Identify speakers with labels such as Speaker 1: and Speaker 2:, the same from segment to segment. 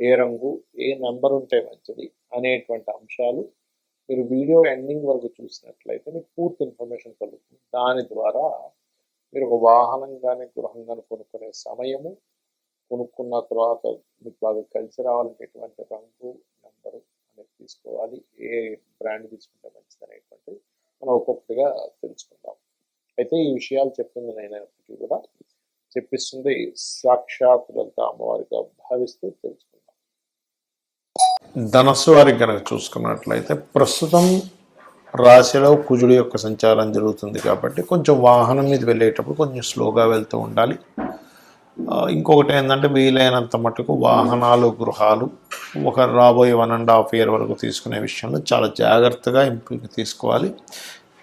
Speaker 1: ఏ రంగు ఏ నెంబర్ ఉంటే మంచిది అనేటువంటి అంశాలు మీరు వీడియో ఎండింగ్ వరకు చూసినట్లయితే మీకు పూర్తి ఇన్ఫర్మేషన్ కలుగుతుంది. దాని ద్వారా మీరు ఒక వాహనం కానీ గృహం కానీ కొనుక్కునే సమయము కొనుక్కున్న తర్వాత మీకు బాగా కలిసి రావాలంటే ఎటువంటి రంగు నెంబరు అనేది తీసుకోవాలి ఏ బ్రాండ్ తీసుకుంటే మంచిది అనేటువంటి మనం ఒక్కొక్కటిగా తెలుసుకుందాం. అయితే ఈ విషయాలు చెప్తుంది నేనైనప్పటికీ కూడా. చెప్పిస్తుంది సాక్షాత్ లలిత అమ్మవారిగా భావిస్తూ తెలుసుకుందాం. ధనస్సు వారికి కనుక చూసుకున్నట్లయితే ప్రస్తుతం రాశిలో కుజుడు యొక్క సంచారం జరుగుతుంది కాబట్టి కొంచెం వాహనం మీద వెళ్ళేటప్పుడు కొంచెం స్లోగా వెళ్తూ ఉండాలి. ఇంకొకటి ఏంటంటే వీలైనంత మటుకు వాహనాలు గృహాలు ఒక రాబోయే వన్ అండ్ హాఫ్ ఇయర్ వరకు తీసుకునే విషయంలో చాలా జాగ్రత్తగా ఇంప్రూవ్ తీసుకోవాలి.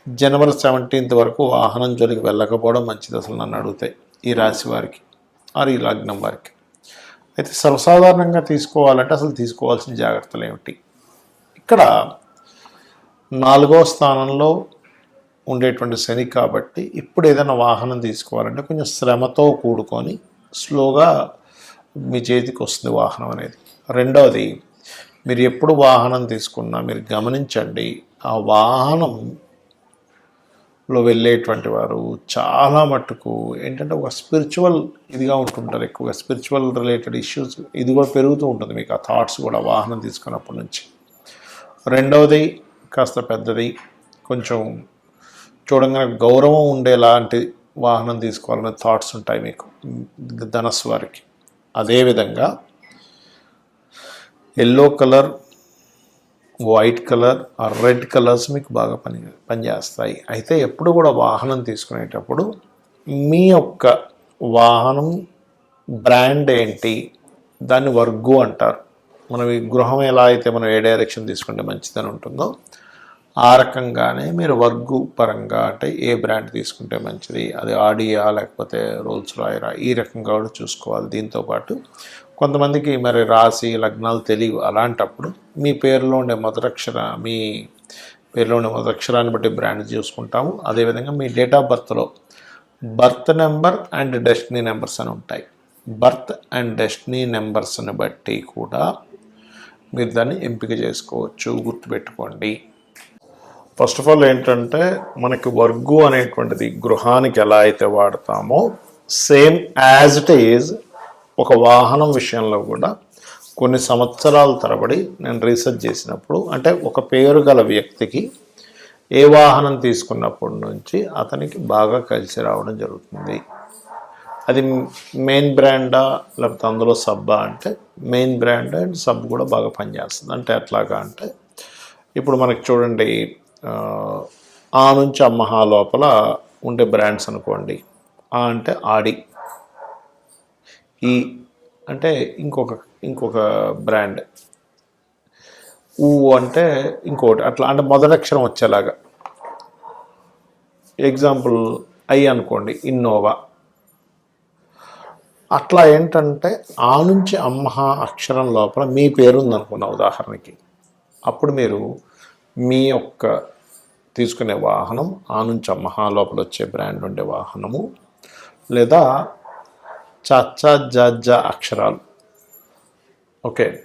Speaker 1: జనవరి సెవెంటీన్త్ వరకు వాహనం జోలికి వెళ్ళకపోవడం మంచిది అసలు నన్ను అడిగితే ఈ రాశి వారికి ఆర్ ఈ లగ్నం వారికి. అయితే సర్వసాధారణంగా తీసుకోవాలంటే అసలు తీసుకోవాల్సిన జాగ్రత్తలు ఏమిటి? ఇక్కడ నాలుగో స్థానంలో ఉండేటువంటి శని కాబట్టి ఇప్పుడు ఏదైనా వాహనం తీసుకోవాలంటే కొంచెం శ్రమతో కూడుకొని స్లోగా మీ చేతికి వస్తుంది వాహనం అనేది. రెండవది మీరు ఎప్పుడు వాహనం తీసుకున్నా మీరు గమనించండి ఆ వాహనం లో వెళ్ళేటువంటి వారు చాలా మట్టుకు ఏంటంటే ఒక స్పిరిచువల్ ఇదిగా ఉంటుంటారు. ఎక్కువగా స్పిరిచువల్ రిలేటెడ్ ఇష్యూస్ ఇది కూడా పెరుగుతూ ఉంటుంది మీకు. ఆ థాట్స్ కూడా వాహనం తీసుకున్నప్పటి నుంచి. రెండవది కాస్త పెద్దది కొంచెం చూడంగానే గౌరవం ఉండేలాంటి వాహనం తీసుకోవాలనే థాట్స్ ఉంటాయి మీకు. ధనస్సు వారికి. అదేవిధంగా ఎల్లో కలర్ వైట్ కలర్ ఆ రెడ్ కలర్స్ మీకు బాగా పని పనిచేస్తాయి. అయితే ఎప్పుడు కూడా వాహనం తీసుకునేటప్పుడు మీ యొక్క వాహనం బ్రాండ్ ఏంటి దాన్ని వర్గు అంటారు. మనం ఈ గృహం ఎలా అయితే మనం ఏ డైరెక్షన్ తీసుకుంటే మంచిదని ఉంటుందో ఆ రకంగానే మీరు వర్గు పరంగా అంటే ఏ బ్రాండ్ తీసుకుంటే మంచిది అది ఆడియా లేకపోతే రోల్స్ రాయరా ఈ రకంగా కూడా చూసుకోవాలి. దీంతోపాటు కొంతమందికి మరి రాశి లగ్నాలు తెలియవు. అలాంటప్పుడు మీ పేరులో ఉండే మొదటక్షర మీ పేరులో ఉండే మొదటక్షరాన్ని బట్టి బ్రాండ్ చూసుకుంటాము. అదేవిధంగా మీ date of బర్త్లో birth number and destiny numbers అని ఉంటాయి. బర్త్ అండ్ డెస్టినీ నెంబర్స్ని బట్టి కూడా మీరు దాన్ని ఎంపిక చేసుకోవచ్చు. గుర్తుపెట్టుకోండి. ఫస్ట్ ఆఫ్ ఆల్ ఏంటంటే మనకి వర్గు అనేటువంటిది గృహానికి ఎలా అయితే వాడతామో సేమ్ యాజ్ ఇట్ ఈజ్ ఒక వాహనం విషయంలో కూడా కొన్ని సంవత్సరాల తరబడి నేను రీసెర్చ్ చేసినప్పుడు అంటే ఒక పేరు గల వ్యక్తికి ఏ వాహనం తీసుకున్నప్పటి నుంచి అతనికి బాగా కలిసి రావడం జరుగుతుంది. అది మెయిన్ బ్రాండా లేకపోతే అందులో సబ్బా అంటే మెయిన్ బ్రాండ్ అండ్ సబ్ కూడా బాగా పనిచేస్తుంది. అంటే ఎట్లాగా అంటే ఇప్పుడు మనకి చూడండి ఆ, ఆ నుంచి అమ్మహా లోపల ఉండే బ్రాండ్స్ అనుకోండి. ఆ అంటే ఆడి. ఈ అంటే ఇంకొక ఇంకొక బ్రాండ్. ఊ అంటే ఇంకోటి అట్లా అంటే మొదటక్షరం వచ్చేలాగా. ఎగ్జాంపుల్ ఐ అనుకోండి ఇన్నోవా అట్లా ఏంటంటే ఆ నుంచి అమ్మ అక్షరం లోపల మీ పేరు ఉందనుకున్న ఉదాహరణకి. అప్పుడు మీరు మీ యొక్క తీసుకునే వాహనం ఆ నుంచి అమ్మహ లోపల వచ్చే బ్రాండ్ ఉండే వాహనము లేదా చచ్చ జ అక్షరాలు. ఓకే.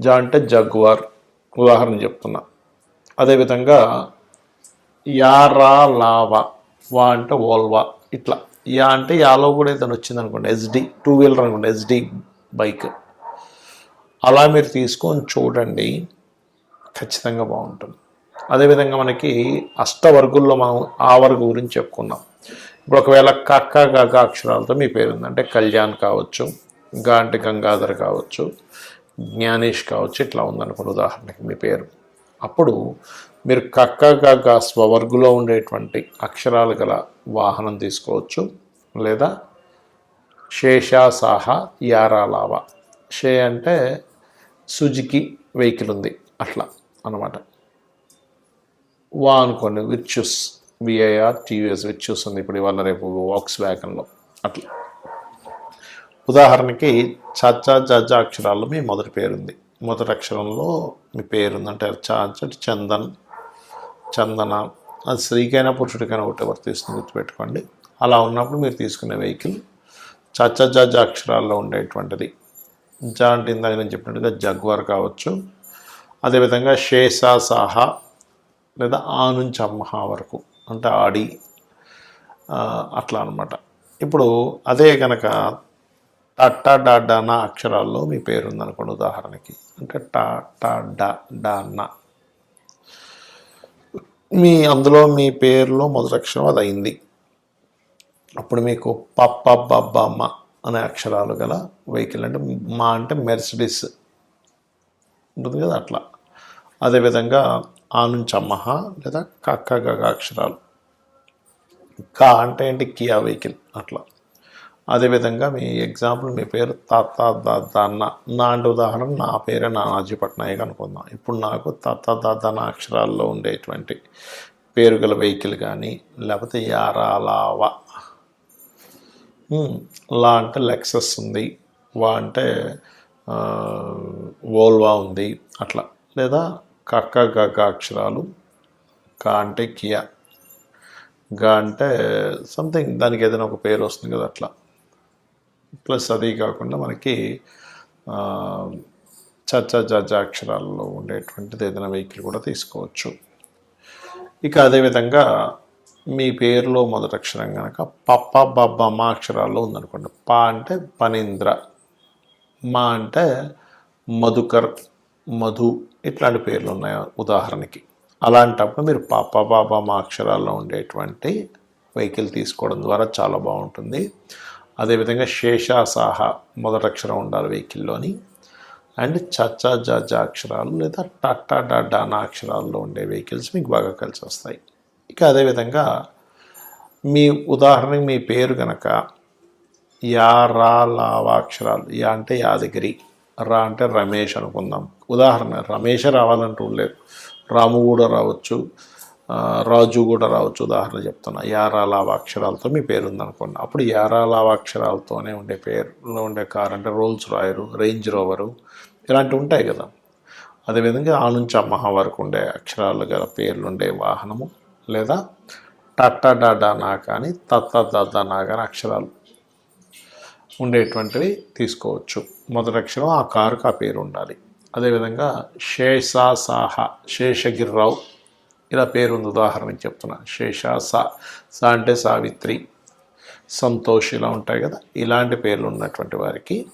Speaker 1: జ అంటే జగ్వార్. ఉదాహరణ చెప్తున్నా. అదేవిధంగా యారా లావా వా. అంటే ఓల్వా ఇట్లా. యా అంటే యాలో కూడా ఏదైనా వచ్చింది అనుకోండి ఎస్డి టూ వీలర్ అనుకోండి. SD bike. అలా మీరు తీసుకొని చూడండి. ఖచ్చితంగా బాగుంటుంది. అదేవిధంగా మనకి అష్టవర్గుల్లో మనం ఆ వర్గు గురించి చెప్పుకున్నాం ఇప్పుడు ఒకవేళ కక్క గగ అక్షరాలతో మీ పేరు ఉందంటే కళ్యాణ్ కావచ్చు గాంటి అంటే గంగాధర్ కావచ్చు జ్ఞానేష్ కావచ్చు ఇట్లా ఉందనుకోండి ఉదాహరణకి మీ పేరు. అప్పుడు మీరు కక్క గగ స్వవర్గులో ఉండేటువంటి అక్షరాలు గల వాహనం తీసుకోవచ్చు లేదా శేషాసాహ యారాలావ షే అంటే సుజుకి వెహికల్ ఉంది అట్లా అన్నమాట. వా అనుకోండి విర్చుస్. విఐఆర్ టీవీఎస్ విర్చుస్ చూస్తుంది ఇప్పుడు ఇవాళ రేపు వాక్స్ వ్యాగన్లో అట్లా. ఉదాహరణకి చాచా జాజా అక్షరాల్లో మీ మొదటి పేరుంది. మొదటి అక్షరంలో మీ పేరుంది. అంటే చాచ చందన్ చందన అది స్త్రీకైనా పురుషుడికైనా ఒకటి వర్తిస్తుంది గుర్తుపెట్టుకోండి. అలా ఉన్నప్పుడు మీరు తీసుకునే వెహికల్ చచ్చ జజ అక్షరాల్లో ఉండేటువంటిది. జా అంటే ఇందాక నేను చెప్పినట్టుగా జగ్వార్ కావచ్చు. అదేవిధంగా షేషా సాహా లేదా ఆ నుంచి వరకు. అంటే ఆడి అట్లా అనమాట ఇప్పుడు అదే కనుక టట్టా డాడానా అక్షరాల్లో మీ పేరు ఉందనుకోండి ఉదాహరణకి. అంటే టా టా డా మీ అందులో మీ పేరులో మొదటక్షరం అది అయింది అప్పుడు మీకు పప్ప బబ్బమ్మ అనే అక్షరాలు గల వెహికల్ అంటే మా అంటే మెర్సిడిస్. ఉంటుంది కదా అట్లా. అదేవిధంగా ఆ నుంచి అమ్మహ లేదా కక్క గగ అక్షరాలు కా అంటే ఏంటి? కియా వెహికల్ అట్లా. అదేవిధంగా మీ ఎగ్జాంపుల్ మీ పేరు తాత దాన్న నా అంటే ఉదాహరణ నా పేరే నానాజీ పట్నాయక్ అనుకుందాం. ఇప్పుడు నాకు తాత దాదాన అక్షరాల్లో ఉండేటువంటి పేరు గల వెహికల్ కానీ లేకపోతే యారాలావా. లా అంటే లెక్సస్ ఉంది. వా అంటే ఓల్వా వోల్వా ఉంది. అట్లా. లేదా కక్క గక్క అక్షరాలు కా అంటే కియా. గా అంటే సంథింగ్ దానికి ఏదైనా ఒక పేరు వస్తుంది కదా అట్లా. ప్లస్ అది కాకుండా మనకి చచ్చ జజ అక్షరాల్లో ఉండేటువంటిది ఏదైనా వెహికల్ కూడా తీసుకోవచ్చు. ఇక అదేవిధంగా మీ పేరులో మొదటి అక్షరం కనుక పప్ప బబ్బ మా అక్షరాల్లో ఉందనుకోండి. పా అంటే పనీంద్ర. మా అంటే మధుకర్. మధు ఇట్లాంటి పేర్లు ఉన్నాయి? ఉదాహరణకి. అలాంటప్పుడు మీరు పాప బాబా మా అక్షరాల్లో ఉండేటువంటి వెహికల్ తీసుకోవడం ద్వారా చాలా బాగుంటుంది. అదేవిధంగా శేషాసాహ మొదటి అక్షరం ఉండాలి వెహికల్లోని. అండ్ చచ్చా జాజ అక్షరాలు లేదా టట్టా డాడానా అక్షరాల్లో ఉండే వెహికల్స్ మీకు బాగా కలిసి వస్తాయి. ఇక అదేవిధంగా మీ ఉదాహరణకి మీ పేరు కనుక యా రా లావా అక్షరాలు యా అంటే యాదగిరి. రా అంటే రమేష్ అనుకుందాం. ఉదాహరణ రమేష్ రావాలంటూ లేదు రాము కూడా రావచ్చు రాజు కూడా రావచ్చు. ఉదాహరణ చెప్తున్నా. యారా లావాక్షరాలతో మీ పేరు ఉందనుకోండి. అప్పుడు యారా లావాక్షరాలతోనే ఉండే పేరులో ఉండే కార్ అంటే రోల్స్ రాయరు రేంజ్ రోవరు ఇలాంటివి ఉంటాయి కదా. అదేవిధంగా ఆ నుంచి అమ్మహ వరకు ఉండే అక్షరాలు గల పేర్లు ఉండే వాహనము లేదా టట్టా డాడా నా కానీ తత్త దద్ద నా కానీ అక్షరాలు. ఉండేటువంటివి తీసుకోవచ్చు. మొదటి అక్షరం ఆ కారుకు ఆ పేరు ఉండాలి. అదేవిధంగా శేషా సాహ శేషగిరిరావు ఇలా పేరు ఉంది ఉదాహరణకి చెప్తున్నా. శేషా సా సా అంటే సావిత్రి. సంతోష్ ఇలా ఉంటాయి కదా. ఇలాంటి పేర్లు ఉన్నటువంటి వారికి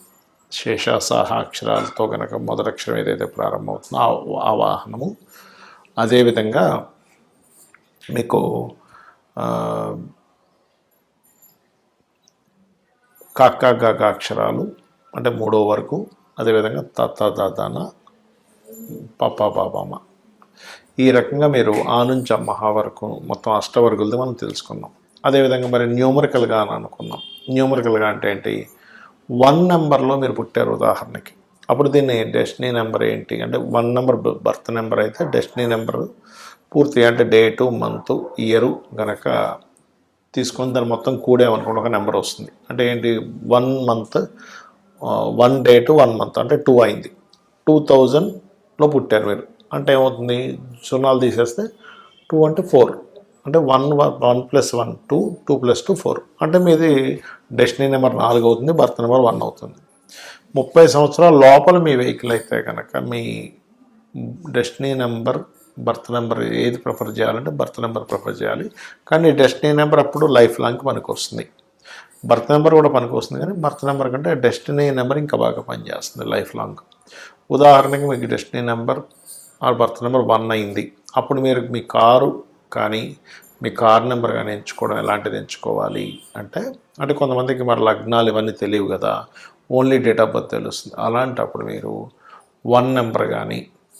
Speaker 1: శేషాసాహ అక్షరాలతో కనుక మొదటి అక్షరం ఏదైతే ప్రారంభమవుతుందో ఆ వాహనము. అదేవిధంగా మీకు కాకా కక్క అక్షరాలు అంటే మూడో వరకు అదేవిధంగా తత్త దాదాన పప్ప పాపమ్మ ఈ రకంగా మీరు ఆ నుంచి అమ్మహ వరకు మొత్తం అష్టవర్గులది మనం తెలుసుకున్నాం. అదేవిధంగా మరి న్యూమరికల్గా అని అనుకున్నాం. న్యూమరికల్గా అంటే ఏంటి? వన్ నెంబర్లో మీరు పుట్టారు ఉదాహరణకి. అప్పుడు దీన్ని డెస్టినీ నెంబర్ ఏంటి? అంటే వన్ నెంబర్ బర్త్ నెంబర్ అయితే డెస్టినీ నెంబర్ పూర్తిగా అంటే డేటు మంత్ ఇయరు గనక తీసుకొని దాన్ని మొత్తం కూడేమనుకోండి ఒక నెంబర్ వస్తుంది. అంటే ఏంటి? One month one day two one month అంటే టూ అయింది. టూ థౌజండ్లో పుట్టారు మీరు. అంటే ఏమవుతుంది? సున్నాలు తీసేస్తే టూ అంటే ఫోర్. అంటే one one plus one two two plus two four. అంటే మీది డెస్టినీ నెంబర్ నాలుగు అవుతుంది బర్త్ నెంబర్ వన్ అవుతుంది. ముప్పై సంవత్సరాల లోపల మీ వెహికల్ అయితే కనుక మీ డెస్టినీ నెంబర్ బర్త్ నెంబర్ ఏది ప్రిఫర్ చేయాలంటే బర్త్ నెంబర్ ప్రిఫర్ చేయాలి. కానీ డెస్టినీ నెంబర్ అప్పుడు లైఫ్ లాంగ్కి పనికి వస్తుంది బర్త్ నెంబర్ కూడా పనికి వస్తుంది కానీ బర్త్ నెంబర్ కంటే డెస్టినీ నెంబర్ ఇంకా బాగా పనిచేస్తుంది లైఫ్ లాంగ్. ఉదాహరణకి మీకు డెస్టినీ నెంబర్ ఆ బర్త్ నెంబర్ వన్ అయింది. అప్పుడు మీరు మీ కారు కానీ మీ కార్ నెంబర్ కానీ ఎంచుకోవడం ఎలాంటిది ఎంచుకోవాలి అంటే అంటే కొంతమందికి మరి లగ్నాలు ఇవన్నీ తెలియవు కదా. ఓన్లీ డేట్ ఆఫ్ బర్త్ తెలుస్తుంది. అలాంటప్పుడు మీరు వన్ నెంబర్ కానీ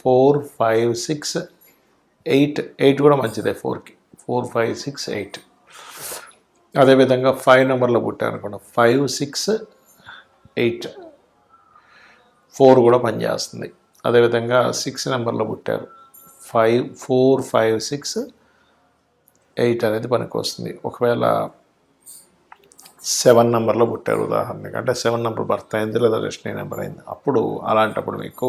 Speaker 1: four five six eight eight కూడా మంచిదే ఫోర్కి. Four five six eight. అదేవిధంగా ఫైవ్ నెంబర్లో పుట్టారు అనుకోండి. Five six eight. ఫోర్ కూడా పనిచేస్తుంది. అదేవిధంగా సిక్స్ నెంబర్లో పుట్టారు. Five four five six eight అనేది పనికి వస్తుంది ఒకవేళ సెవెన్ నెంబర్లో పుట్టారు ఉదాహరణకి. అంటే సెవెన్ నెంబర్ బర్త్ అయింది లేదా డెస్టినీ నెంబర్ అయింది. అప్పుడు అలాంటప్పుడు మీకు